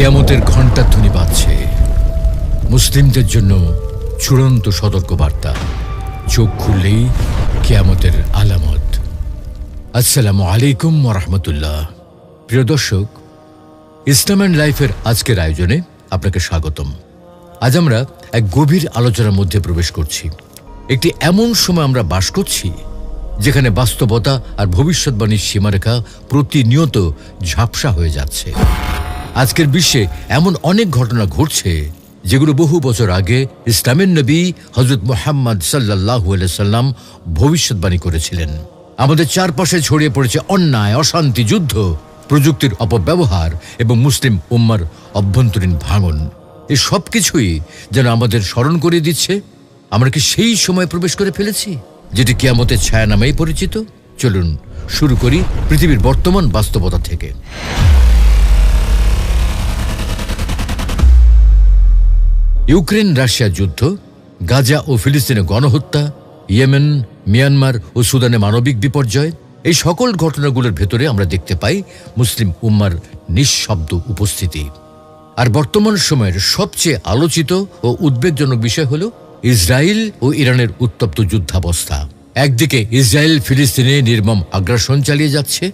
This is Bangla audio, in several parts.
কেয়ামতের ঘণ্টা ধ্বনি বাজছে। মুসলিমদের জন্য চূড়ান্ত সতর্কবার্তা। চোখ খুললেই কেয়ামতের আলামত। আসসালামু আলাইকুম রহমতুল্লাহ। প্রিয় দর্শক, ইসলাম অ্যান্ড লাইফের আজকের আয়োজনে আপনাকে স্বাগতম। আজ আমরা এক গভীর আলোচনার মধ্যে প্রবেশ করছি। একটি এমন সময় আমরা বাস করছি, যেখানে বাস্তবতা আর ভবিষ্যৎবাণীর সীমারেখা প্রতিনিয়ত ঝাপসা হয়ে যাচ্ছে। আজকের বিশ্বে এমন অনেক ঘটনা ঘটছে যেগুলো বহু বছর আগে ইসলামের নবী হজরত মোহাম্মদ সাল্লাহ সাল্লাম ভবিষ্যৎবাণী করেছিলেন। আমাদের চারপাশে ছড়িয়ে পড়েছে অন্যায়, অশান্তি, যুদ্ধ, প্রযুক্তির অপব্যবহার এবং মুসলিম উম্মার অভ্যন্তরীণ ভাঙন। এই সব কিছুই যেন আমাদের স্মরণ করিয়ে দিচ্ছে। আমরা কি সেই সময় প্রবেশ করে ফেলেছি, যেটি কিয়ামতের ছায়া নামেই পরিচিত? চলুন শুরু করি পৃথিবীর বর্তমান বাস্তবতা থেকে। ইউক্রেন রাশিয়া যুদ্ধ, গাজা ও ফিলিস্তিনে গণহত্যা, ইয়েমেন, মিয়ানমার ও সুদানে মানবিক বিপর্যয়, এই সকল ঘটনাগুলোর ভেতরে আমরা দেখতে পাই মুসলিম উম্মার নিঃশব্দ উপস্থিতি। আর বর্তমান সময়ের সবচেয়ে আলোচিত ও উদ্বেগজনক বিষয় হল ইসরায়েল ও ইরানের উত্তপ্ত যুদ্ধাবস্থা। একদিকে ইসরায়েল ফিলিস্তিনে নির্মম আগ্রাসন চালিয়ে যাচ্ছে,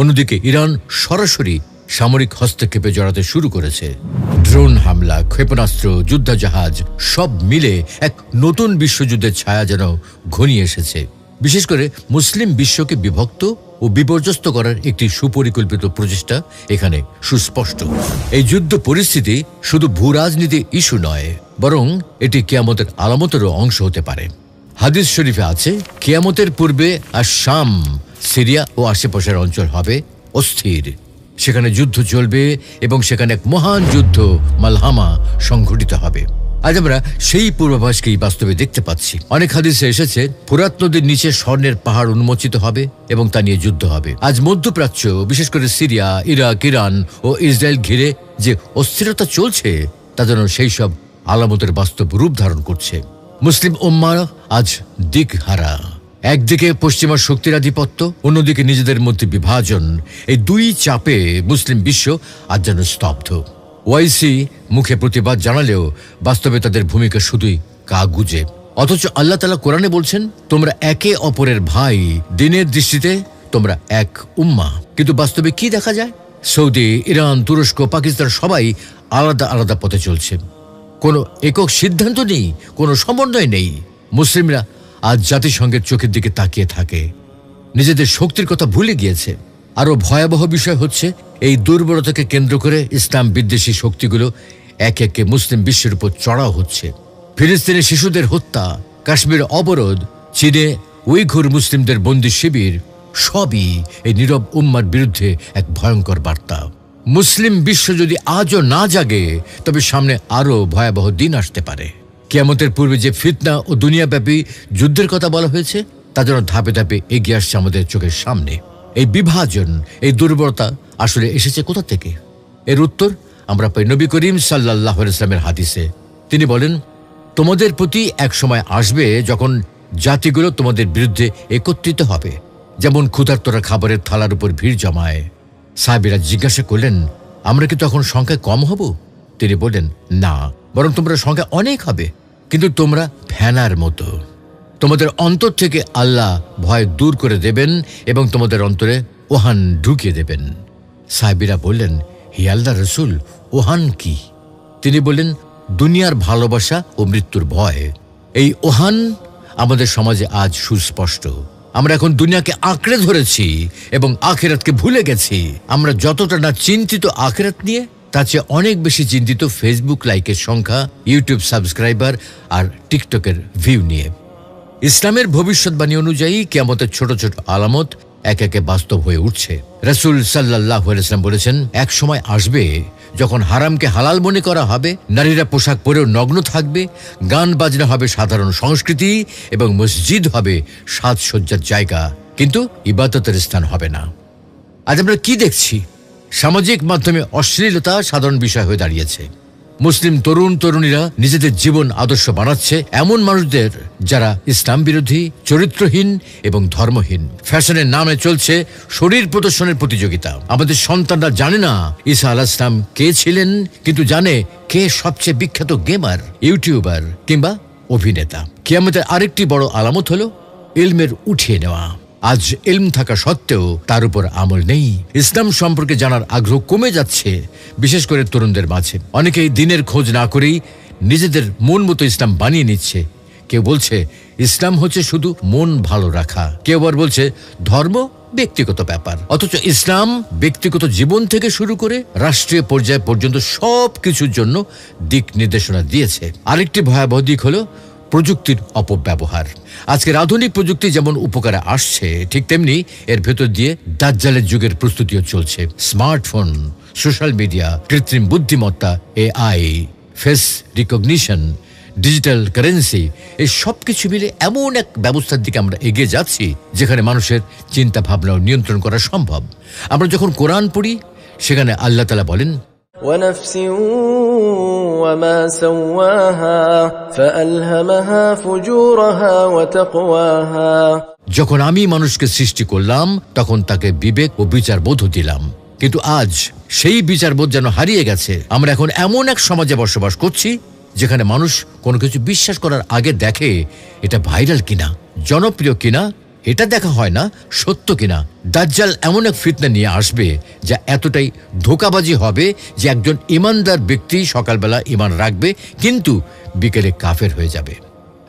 অন্যদিকে ইরান সরাসরি সামরিক হস্তক্ষেপে জড়াতে শুরু করেছে। ড্রোন হামলা, ক্ষেপণাস্ত্র, যুদ্ধজাহাজ, সব মিলে এক নতুন বিশ্বযুদ্ধের ছায়া যেন ঘনিয়ে এসেছে। বিশেষ করে মুসলিম বিশ্বকে বিভক্ত ও বিপর্যস্ত করার একটি সুপরিকল্পিত প্রচেষ্টা এখানে সুস্পষ্ট। এই যুদ্ধ পরিস্থিতি শুধু ভূ রাজনীতি ইস্যু নয়, বরং এটি কেয়ামতের আলামতেরও অংশ হতে পারে। হাদিস শরীফে আছে, কেয়ামতের পূর্বে আর শাম সিরিয়া ও আশেপাশের অঞ্চল হবে অস্থির। সেখানে যুদ্ধ চলবে এবং সেখানে এক মহান যুদ্ধ মালহামা সংঘটিত হবে। আজ আমরা সেই পূর্বাভাসকেই বাস্তবে দেখতে পাচ্ছি। অনেক হাদিসে এসেছে ফুরাত নদীর নিচে স্বর্ণের পাহাড় উন্মোচিত হবে এবং তা নিয়ে যুদ্ধ হবে। আজ মধ্যপ্রাচ্য, বিশেষ করে সিরিয়া, ইরাক, ইরান ও ইসরায়েল ঘিরে যে অস্থিরতা চলছে, তা যেন সেই সব আলামতের বাস্তব রূপ ধারণ করছে। মুসলিম উম্মা আজ দিক হারা একদিকে পশ্চিমা শক্তির আধিপত্য, অন্যদিকে নিজেদের মধ্যে বিভাজন। এই দুই চাপে মুসলিম বিশ্ব আজ যেন স্তব্ধ। ওয়াইসি মুখে প্রতিবাদ জানালেও বাস্তবে তাদের ভূমিকা শুধুই কাগুজে। অথচ আল্লাহ তালা কোরআনে বলছেন, তোমরা একে অপরের ভাই, দিনের দৃষ্টিতে তোমরা এক উম্মা কিন্তু বাস্তবে কি দেখা যায়? সৌদি, ইরান, তুরস্ক, পাকিস্তান সবাই আলাদা আলাদা পথে চলছে। কোনো একক সিদ্ধান্ত নেই, কোনো সমন্বয় নেই। মুসলিমরা আজ জাতিসংঘের চোখের দিকে তাকিয়ে থাকে। নিজেদের শক্তির কথা ভুলে গিয়েছে। আরও ভয়াবহ বিষয় হচ্ছে, এই দুর্বলতাকে কেন্দ্র করে ইসলাম বিদ্বেষী শক্তিগুলো একে একে মুসলিম বিশ্বের উপর চড়াও হচ্ছে। ফিলিস্তিনে শিশুদের হত্যা, কাশ্মীর অবরোধ, চীনে উইঘুর মুসলিমদের বন্দি শিবির, সবই এই নীরব উম্মার বিরুদ্ধে এক ভয়ঙ্কর বার্তা। মুসলিম বিশ্ব যদি আজও না জাগে, তবে সামনে আরও ভয়াবহ দিন আসতে পারে। কেয়ামতের পূর্বে যে ফিতনা ও দুনিয়াব্যাপী যুদ্ধের কথা বলা হয়েছে তা যেন ধাপে ধাপে এগিয়ে আসছে আমাদের চোখের সামনে। এই বিভাজন, এই দুর্বলতা আসলে এসেছে কোথা থেকে? এর উত্তর আমরা পাই নবী করিম সাল্লাহ ইসলামের হাদিসে। তিনি বলেন, তোমাদের প্রতি এক সময় আসবে যখন জাতিগুলো তোমাদের বিরুদ্ধে একত্রিত হবে। যেমন ক্ষুধার্তরা খাবারের থালার উপর ভিড় জমায়। সাহেবেরা জিজ্ঞাসা করলেন, আমরা কি তখন সংখ্যায় কম হব? তিনি বললেন, না, বরং তোমরা সংখ্যা অনেক হবে। কিন্তু তোমরা ফ্যানার মতো। তোমাদের অন্তর থেকে আল্লাহ ভয় দূর করে দেবেন এবং তোমাদের অন্তরে ওহান ঢুকিয়ে দেবেন। সাহেবিরা বললেন, হি আল্লাহ রসুল, ওহান কি? তিনি বললেন, দুনিয়ার ভালোবাসা ও মৃত্যুর ভয়। এই ওহান আমাদের সমাজে আজ সুস্পষ্ট। আমরা এখন দুনিয়াকে আঁকড়ে ধরেছি এবং আখেরাতকে ভুলে গেছি। আমরা যতটা না চিন্তিত আখেরাত নিয়ে তার চেয়ে অনেক বেশি চিন্তিত ফেসবুক লাইকের সংখ্যা ইউটিউব সাবস্ক্রাইবার আর টিকটকের ভিউ নিয়ে। ইসলামের ভবিষ্যৎবাণী অনুযায়ী কেমতের ছোট ছোট আলামত এক একে বাস্তব হয়ে উঠছে। রসুল সাল্লাহ ইসলাম বলেছেন, এক সময় আসবে যখন হারামকে হালাল মনে করা হবে, নারীরা পোশাক পরেও নগ্ন থাকবে, গান বাজনা হবে সাধারণ সংস্কৃতি এবং মসজিদ হবে সাজসজ্জার জায়গা। কিন্তু ইবাদতের স্থান হবে না। আজ আমরা কি দেখছি? সামাজিক মাধ্যমে অশ্লীলতা সাধারণ বিষয় হয়ে দাঁড়িয়েছে। মুসলিম তরুণ তরুণীরা নিজেদের জীবন আদর্শ বানাচ্ছে এমন মানুষদের যারা ইসলাম বিরোধী, চরিত্রহীন এবং ধর্মহীন। ফ্যাশনের নামে চলছে শরীর প্রদর্শনের প্রতিযোগিতা। আমাদের সন্তানরা জানে না ঈসা আলাহ ইসলাম কে ছিলেন, কিন্তু জানে কে সবচেয়ে বিখ্যাত গেমার, ইউটিউবার কিংবা অভিনেতা। কিয়ামতের আরেকটি বড় আলামত হলো ইলমের উঠিয়ে নেওয়া। আজ ইলম থাকা সত্ত্বেও তার উপর আমল নেই। ইসলাম সম্পর্কে জানার আগ্রহ কমে যাচ্ছে, বিশেষ করে তরুণদের মাঝে। অনেকেই দিনের খোঁজ না করেই নিজেদের মন মতো ইসলাম বানিয়ে নিচ্ছে। কেউ বলছে, ইসলাম হচ্ছে শুধু মন ভালো রাখা। কেউ আবার বলছে, ধর্ম ব্যক্তিগত ব্যাপার। অথচ ইসলাম ব্যক্তিগত জীবন থেকে শুরু করে রাষ্ট্রীয় পর্যায় পর্যন্ত সব কিছুর জন্য দিক নির্দেশনা দিয়েছে। আরেকটি ভয়াবহ দিক হলো প্রযুক্তির অপব্যবহার। আজকের আধুনিক প্রযুক্তি যেমন উপকারে আসছে, ঠিক তেমনি এর ভেতর দিয়ে দাজ্জালের যুগের প্রস্তুতিও চলছে। স্মার্টফোন, সোশ্যাল মিডিয়া, কৃত্রিম বুদ্ধিমত্তা, AI, face recognition, digital currency, এই সব কিছু মিলে এমন এক ব্যবস্থার দিকে আমরা এগিয়ে যাচ্ছি, যেখানে মানুষের চিন্তা ভাবনাও নিয়ন্ত্রণ করা সম্ভব। আমরা যখন কোরআন পড়ি, সেখানে আল্লাহ তালা বলেন ونفس وما سواها فألهمها فجورها وتقواها যখন আমি মানুষকে সৃষ্টি করলাম তখন তাকে বিবেক ও বিচার বোধ দিলাম কিন্তু আজ সেই বিচারবোধ যেন হারিয়ে গেছে আমরা এখন এমন এক সমাজে বসবাস করছি যেখানে মানুষ কোনো কিছু বিশ্বাস করার আগে দেখে এটা ভাইরাল কিনা জনপ্রিয় কিনা এটা দেখা হয় না সত্য কিনা? দাজ্জাল এমন এক ফিতনা নিয়ে আসবে যা এতটাই ধোকাবাজি হবে যে একজন ইমানদার ব্যক্তি সকালবেলা ইমান রাখবে, কিন্তু বিকেলে কাফের হয়ে যাবে।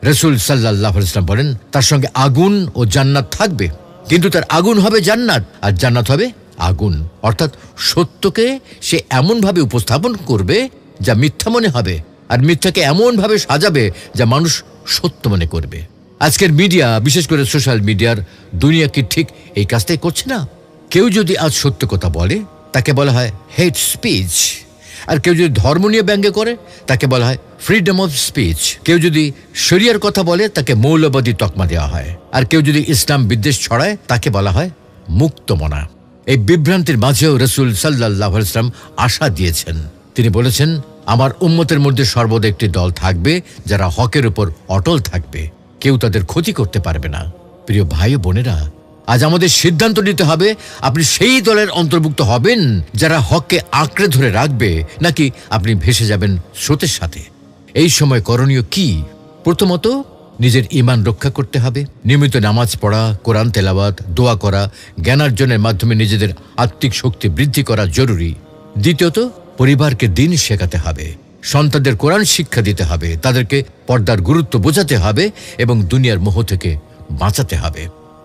রসুল সাল্লাহ ইসলাম বলেন, তার সঙ্গে আগুন ও জান্নাত থাকবে, কিন্তু তার আগুন হবে জান্নাত, আর জান্নাত হবে আগুন। অর্থাৎ সত্যকে সে এমনভাবে উপস্থাপন করবে যা মিথ্যা মনে হবে, আর মিথ্যাকে এমনভাবে সাজাবে যা মানুষ সত্য মনে করবে। আজকের মিডিয়া, বিশেষ করে সোশ্যাল মিডিয়ার দুনিয়া কি ঠিক এই কাজটাই করছে না? কেউ যদি আজ সত্য কথা বলে, তাকে বলা হয় হেট স্পিচ আর কেউ যদি ধর্ম নিয়ে ব্যঙ্গ করে, তাকে বলা হয় ফ্রিডম অফ স্পিচ কেউ যদি শরিয়ার কথা বলে, তাকে মৌলবাদী তকমা দেওয়া হয়। আর কেউ যদি ইসলাম বিদ্বেষ ছড়ায়, তাকে বলা হয় মুক্তমনা। এই বিভ্রান্তির মাঝেও রসুল সাল্লাহ ইসলাম আশা দিয়েছেন। তিনি বলেছেন, আমার উম্মতের মধ্যে সর্বদা একটি দল থাকবে, যারা হকের উপর অটল থাকবে। কেউ তাদের ক্ষতি করতে পারবে না। প্রিয় ভাই বোনেরা, আজ আমাদের সিদ্ধান্ত নিতে হবে, আপনি সেই দলের অন্তর্ভুক্ত হবেন যারা হককে আঁকড়ে ধরে রাখবে, নাকি আপনি ভেসে যাবেন স্রোতের সাথে। এই সময় করণীয় কি? প্রথমত, নিজের ইমান রক্ষা করতে হবে। নিয়মিত নামাজ পড়া, কোরআন তেলাওয়াত, দোয়া করা, জ্ঞানার্জনের মাধ্যমে নিজেদের আত্মিক শক্তি বৃদ্ধি করা জরুরি। দ্বিতীয়ত, পরিবারকে দিন শেখাতে হবে। সন্তানদের কোরআন শিক্ষা দিতে হবে, তাদেরকে পর্দার গুরুত্ব বোঝাতে হবে এবং দুনিয়ার মোহ থেকে বাঁচাতে হবে।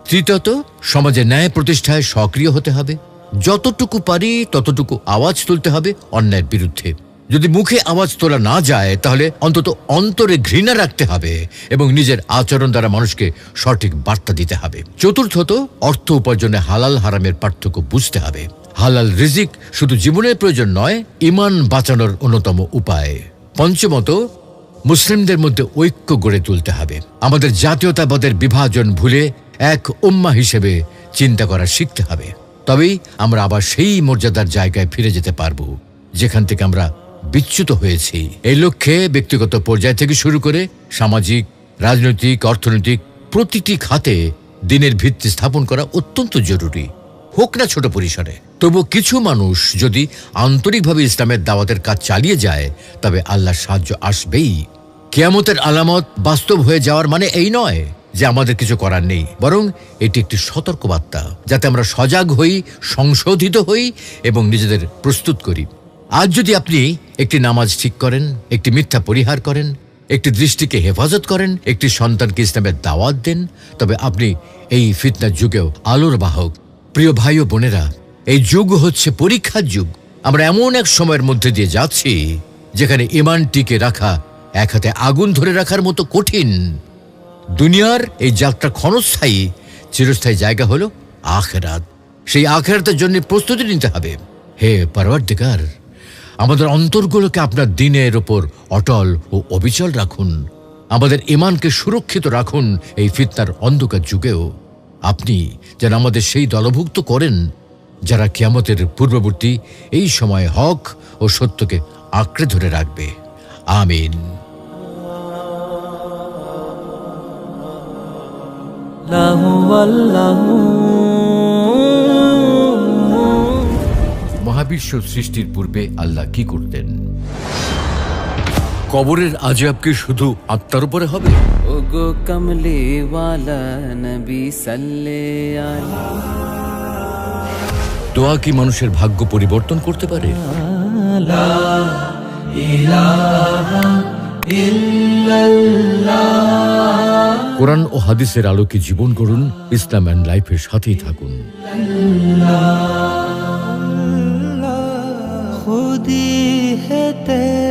তৃতীয়ত সমাজে ন্যায় প্রতিষ্ঠায় সক্রিয় হতে হবে। যতটুকু পারি ততটুকু আওয়াজ তুলতে হবে অন্যায়ের বিরুদ্ধে। যদি মুখে আওয়াজ তোলা না যায়, তাহলে অন্তত অন্তরে ঘৃণা রাখতে হবে এবং নিজের আচরণ দ্বারা মানুষকে সঠিক বার্তা দিতে হবে। চতুর্থত, অর্থ উপার্জনে হালাল হারামের পার্থক্য বুঝতে হবে। হালাল রিজিক শুধু জীবনের প্রয়োজন নয় ইমান বাঁচানোর অন্যতম উপায়। পঞ্চমত, মুসলিমদের মধ্যে ঐক্য গড়ে তুলতে হবে। আমাদের জাতীয়তাবাদের বিভাজন ভুলে এক উম্মা হিসেবে চিন্তা করা শিখতে হবে। তবেই আমরা আবার সেই মর্যাদার জায়গায় ফিরে যেতে পারব, যেখান থেকে আমরা বিচ্যুত হয়েছি। এই লক্ষ্যে ব্যক্তিগত পর্যায় থেকে শুরু করে সামাজিক, রাজনৈতিক, অর্থনৈতিক প্রতিটি খাতে দিনের ভিত্তি স্থাপন করা অত্যন্ত জরুরি। হোক না ছোট পরিসরে। তবু কিছু মানুষ যদি আন্তরিকভাবে ইসলামের দাওয়াতের কাজ চালিয়ে যায়, তবে আল্লাহর সাহায্য আসবেই। কেয়ামতের আলামত বাস্তব হয়ে যাওয়ার মানে এই নয় যে আমাদের কিছু করার নেই, বরং এটি একটি সতর্কবার্তা, যাতে আমরা সজাগ হই, সংশোধিত হই এবং নিজেদের প্রস্তুত করি। আজ যদি আপনি একটি নামাজ ঠিক করেন, একটি মিথ্যা পরিহার করেন, একটি দৃষ্টিকে হেফাজত করেন, একটি সন্তানকে ইসলামের দাওয়াত দেন, তবে আপনি এই ফিতনার যুগেও আলোর বাহক। প্রিয় ভাই ও বোনেরা, এই যুগ হচ্ছে পরীক্ষার যুগ। আমরা এমন এক সময়ের মধ্যে দিয়ে যাচ্ছি যেখানে ইমান টিকে রাখা এক হাতে আগুন ধরে রাখার মতো কঠিন। দুনিয়ার এই যাত্রা ক্ষণস্থায়ী, চিরস্থায়ী জায়গা হলো আখেরাত। সেই আখেরাতের জন্য প্রস্তুতি নিতে হবে। হে পারওয়ার্দিকার আমাদের অন্তরগুলোকে আপনার দিনের ওপর অটল ও অবিচল রাখুন। আমাদের ইমানকে সুরক্ষিত রাখুন এই ফিতনার অন্ধকার যুগেও। আপনি যেন আমাদের সেই দলভুক্ত করেন যারা কিয়ামতের পূর্ববর্তী এই সময়ে হক ও সত্যকে আঁকড়ে ধরে রাখবে। আমিন। মহাবিশ্ব সৃষ্টির পূর্বে আল্লাহ কি করতেন? কবরের আজাব কি শুধু আত্মার উপরে হবে? ও গো কমলে সাল্লে দোয়া কি মানুষের ভাগ্য পরিবর্তন করতে পারে? কোরআন ও হাদিসের আলোকে জীবন করুন ইসলাম অ্যান্ড লাইফের সাথেই থাকুন। খুদি হেতে